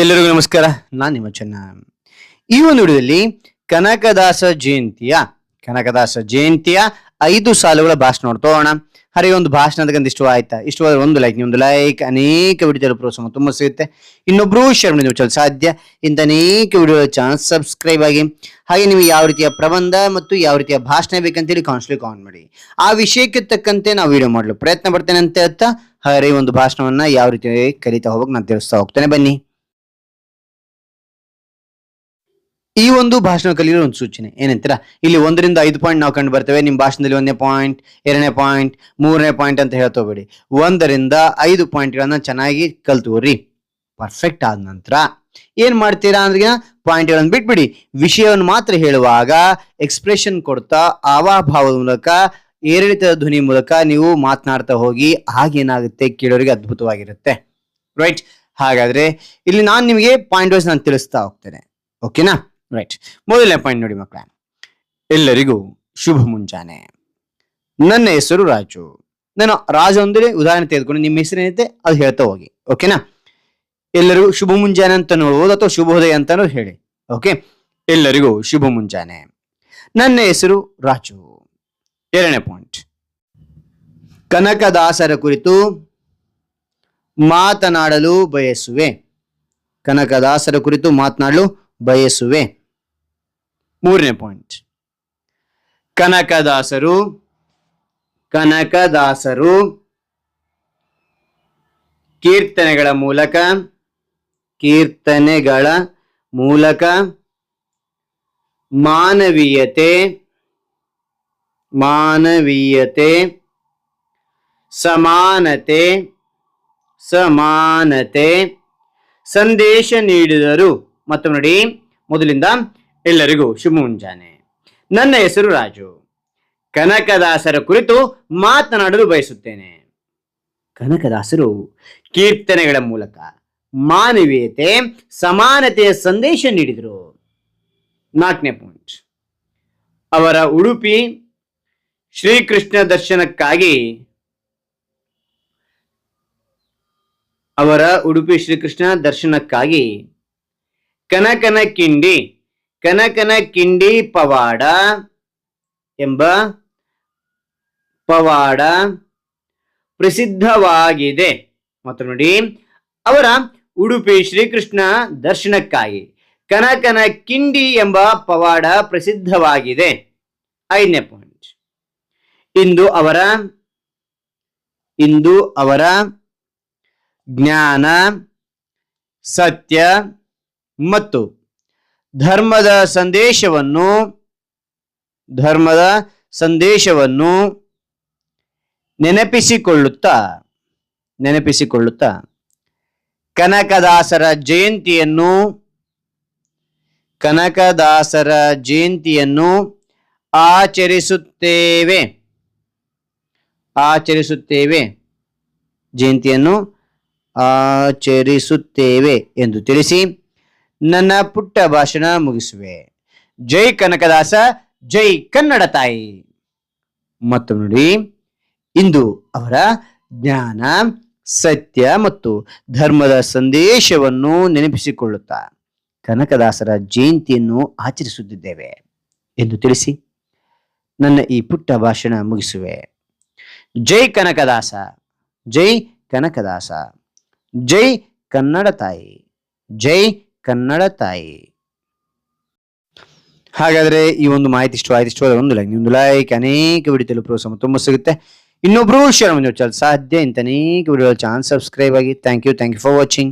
ಎಲ್ಲರಿಗೂ ನಮಸ್ಕಾರ. ನಾನು ನಿಮ್ಮ ಚೆನ್ನ. ಈ ಒಂದು ವಿಡಿಯೋದಲ್ಲಿ ಕನಕದಾಸ ಜಯಂತಿಯ ಕನಕದಾಸ ಜಯಂತಿಯ ಐದು ಸಾಲುಗಳ ಭಾಷಣ ನೋಡ್ತೋಣ ಹರಿ, ಒಂದು ಭಾಷಣದ ಇಷ್ಟು ಆಯ್ತಾ? ಇಷ್ಟವಾದ್ರೆ ಒಂದು ಲೈಕ್ ಒಂದು ಲೈಕ್ ಅನೇಕ ವಿಡಿಯೋ ಪ್ರೋತ್ಸಾಹ ತುಂಬಾ ಸಿಗುತ್ತೆ. ಇನ್ನೊಬ್ರು ಶೇರ್ ಮಾಡಿ ನೀವು ಸಾಧ್ಯ. ಇಂಥ ಅನೇಕ ವಿಡಿಯೋ ಚಾನಲ್ ಸಬ್ಸ್ಕ್ರೈಬ್ ಆಗಿ, ಹಾಗೆ ನೀವು ಯಾವ ರೀತಿಯ ಪ್ರಬಂಧ ಮತ್ತು ಯಾವ ರೀತಿಯ ಭಾಷಣ ಬೇಕಂತೇಳಿ ಕಾನ್ಸ್ಟ್ಲಿ ಕಾಮೆಂಟ್ ಮಾಡಿ. ಆ ವಿಷಯಕ್ಕೆ ತಕ್ಕಂತೆ ನಾವು ವಿಡಿಯೋ ಮಾಡಲು ಪ್ರಯತ್ನ ಪಡ್ತೇನೆ ಅಂತ ಹರಿ, ಒಂದು ಭಾಷಣವನ್ನ ಯಾವ ರೀತಿ ಕಲಿತಾ ಹೋಗಕ್ಕೆ ನಾನು ತಿಳಿಸ್ತಾ ಹೋಗ್ತೇನೆ. ಬನ್ನಿ. ಈ ಒಂದು ಭಾಷಣ ಕಲಿಯೋ ಒಂದು ಸೂಚನೆ. ಏನಂತೀರಾ? ಇಲ್ಲಿ ಒಂದರಿಂದ ಐದು ಪಾಯಿಂಟ್ ನಾವು ಕಂಡು ಬರ್ತೇವೆ. ನಿಮ್ಮ ಭಾಷಣದಲ್ಲಿ ಒಂದನೇ ಪಾಯಿಂಟ್ ಎರಡನೇ ಪಾಯಿಂಟ್ ಮೂರನೇ ಪಾಯಿಂಟ್ ಅಂತ ಹೇಳ್ತೋಬೇಡಿ ಒಂದರಿಂದ ಐದು ಪಾಯಿಂಟ್ಗಳನ್ನ ಚೆನ್ನಾಗಿ ಕಲ್ತುವ್ರಿ ಪರ್ಫೆಕ್ಟ್ ಆದ ನಂತರ ಏನ್ ಮಾಡ್ತೀರಾ ಅಂದ್ರೆ ಪಾಯಿಂಟ್ಗಳನ್ನು ಬಿಟ್ಬಿಡಿ. ವಿಷಯವನ್ನು ಮಾತ್ರ ಹೇಳುವಾಗ ಎಕ್ಸ್ಪ್ರೆಷನ್ ಕೊಡ್ತಾ ಆವಾಭಾವದ ಮೂಲಕ, ಏರಿಳಿತದ ಧ್ವನಿ ಮೂಲಕ ನೀವು ಮಾತನಾಡ್ತಾ ಹೋಗಿ ಹಾಗೇನಾಗುತ್ತೆ ಕೇಳೋರಿಗೆ ಅದ್ಭುತವಾಗಿರುತ್ತೆ. ರೈಟ್ ಹಾಗಾದ್ರೆ ಇಲ್ಲಿ ನಾನು ನಿಮಗೆ ಪಾಯಿಂಟ್ ವೈಸ್ ನಾನು ತಿಳಿಸ್ತಾ ಹೋಗ್ತೇನೆ. ಓಕೆನಾ ರೈಟ್ ಮೊದಲನೇ ಪಾಯಿಂಟ್ ನೋಡಿ ಮಕ್ಕಳ. ಎಲ್ಲರಿಗೂ ಶುಭ ಮುಂಜಾನೆ. ನನ್ನ ಹೆಸರು ರಾಜು. ನಾನು ರಾಜು ಅಂದರೆ ಉದಾಹರಣೆ ತೆಗೆದುಕೊಂಡು ನಿಮ್ಮ ಹೆಸರು ಏನೈತೆ ಅದು ಹೇಳ್ತಾ ಹೋಗಿ. ಓಕೆನಾ ಎಲ್ಲರಿಗೂ ಶುಭ ಮುಂಜಾನೆ ಅಂತ ನೋಡ್ಬೋದು ಅಥವಾ ಶುಭೋದಯ ಅಂತ ಹೇಳಿ. ಓಕೆ ಎಲ್ಲರಿಗೂ ಶುಭ ಮುಂಜಾನೆ. ನನ್ನ ಹೆಸರು ರಾಜು. ಎರಡನೇ ಪಾಯಿಂಟ್ ಕನಕದಾಸರ ಕುರಿತು ಮಾತನಾಡಲು ಬಯಸುವೆ. ಕನಕದಾಸರ ಕುರಿತು ಮಾತನಾಡಲು ಬಯಸುವೆ. ಮೂರನೇ ಪಾಯಿಂಟ್ ಕನಕದಾಸರು ಕನಕದಾಸರು ಕೀರ್ತನೆಗಳ ಮೂಲಕ ಕೀರ್ತನೆಗಳ ಮೂಲಕ ಮಾನವೀಯತೆ ಮಾನವೀಯತೆ, ಸಮಾನತೆ ಸಮಾನತೆ, ಸಂದೇಶ ನೀಡಿದರು. ಮತ್ತು ನೋಡಿ, ಮೊದಲಿಂದ ಎಲ್ಲರಿಗೂ ಶುಭ ಮುಂಜಾನೆ. ನನ್ನ ಹೆಸರು ರಾಜು. ಕನಕದಾಸರ ಕುರಿತು ಮಾತನಾಡಲು ಬಯಸುತ್ತೇನೆ. ಕನಕದಾಸರು ಕೀರ್ತನೆಗಳ ಮೂಲಕ ಮಾನವೀಯತೆ, ಸಮಾನತೆಯ ಸಂದೇಶ ನೀಡಿದರು. ನಾಲ್ಕನೇ ಪಾಯಿಂಟ್ ಅವರ ಉಡುಪಿ ಶ್ರೀಕೃಷ್ಣ ದರ್ಶನಕ್ಕಾಗಿ ಅವರ ಉಡುಪಿ ಶ್ರೀಕೃಷ್ಣ ದರ್ಶನಕ್ಕಾಗಿ ಕನಕನ ಕಿಂಡಿ ಕನಕನ ಕಿಂಡಿ ಪವಾಡ ಎಂಬ ಪವಾಡ ಪ್ರಸಿದ್ಧವಾಗಿದೆ. ಮತ್ತು ನೋಡಿ, ಅವರ ಉಡುಪಿ ಶ್ರೀಕೃಷ್ಣ ದರ್ಶನಕ್ಕಾಗಿ ಕನಕನ ಕಿಂಡಿ ಎಂಬ ಪವಾಡ ಪ್ರಸಿದ್ಧವಾಗಿದೆ. ಐದನೇ ಪಾಯಿಂಟ್ ಇಂದು ಅವರ ಇಂದು ಅವರ ಜ್ಞಾನ, ಸತ್ಯ ಮತ್ತು ಧರ್ಮದ ಸಂದೇಶವನ್ನು ಧರ್ಮದ ಸಂದೇಶವನ್ನು ನೆನಪಿಸಿಕೊಳ್ಳುತ್ತಾ ನೆನಪಿಸಿಕೊಳ್ಳುತ್ತಾ, ಕನಕದಾಸರ ಜಯಂತಿಯನ್ನು ಕನಕದಾಸರ ಜಯಂತಿಯನ್ನು ಆಚರಿಸುತ್ತೇವೆ. ಆಚರಿಸುತ್ತೇವೆ. ಜಯಂತಿಯನ್ನು ಆಚರಿಸುತ್ತೇವೆ ಎಂದು ತಿಳಿಸಿ ನನ್ನ ಪುಟ್ಟ ಭಾಷಣ ಮುಗಿಸುವೆ. ಜೈ ಕನಕದಾಸ, ಜೈ ಕನ್ನಡ ತಾಯಿ. ಮತ್ತು ನೋಡಿ, ಇಂದು ಅವರ ಜ್ಞಾನ, ಸತ್ಯ ಮತ್ತು ಧರ್ಮದ ಸಂದೇಶವನ್ನು ನೆನಪಿಸಿಕೊಳ್ಳುತ್ತಾ ಕನಕದಾಸರ ಜಯಂತಿಯನ್ನು ಆಚರಿಸುತ್ತಿದ್ದೇವೆ. ಎಂದು ತಿಳಿಸಿ, ನನ್ನ ಈ ಪುಟ್ಟ ಭಾಷಣ ಮುಗಿಸುವೆ. ಜೈ ಕನಕದಾಸ ಜೈ ಕನಕದಾಸ, ಜೈ ಕನ್ನಡ ತಾಯಿ, ಜೈ ಕನ್ನಡ ತಾಯಿ. ಹಾಗಾದ್ರೆ ಈ ಒಂದು ಮಾಹಿತಿ ಇಷ್ಟು ಆಯ್ತು ಇಷ್ಟವಾದ ಒಂದು ಲೈಕ್ ನಿಮ್ದು ಲೈಕ್ ಅನೇಕ ವಿಡಿಯೋ ತಲುಪುವ ತುಂಬ ಸಿಗುತ್ತೆ. ಇನ್ನೊಬ್ರು ಶೇರ್ ಮಾಡಿ ಸಾಧ್ಯ, ಇಂತ ಅನೇಕ ವಿಡಿಯೋ ಚಾನಲ್ ಸಬ್ಸ್ಕ್ರೈಬ್ ಆಗಿ. Thank you thank you for watching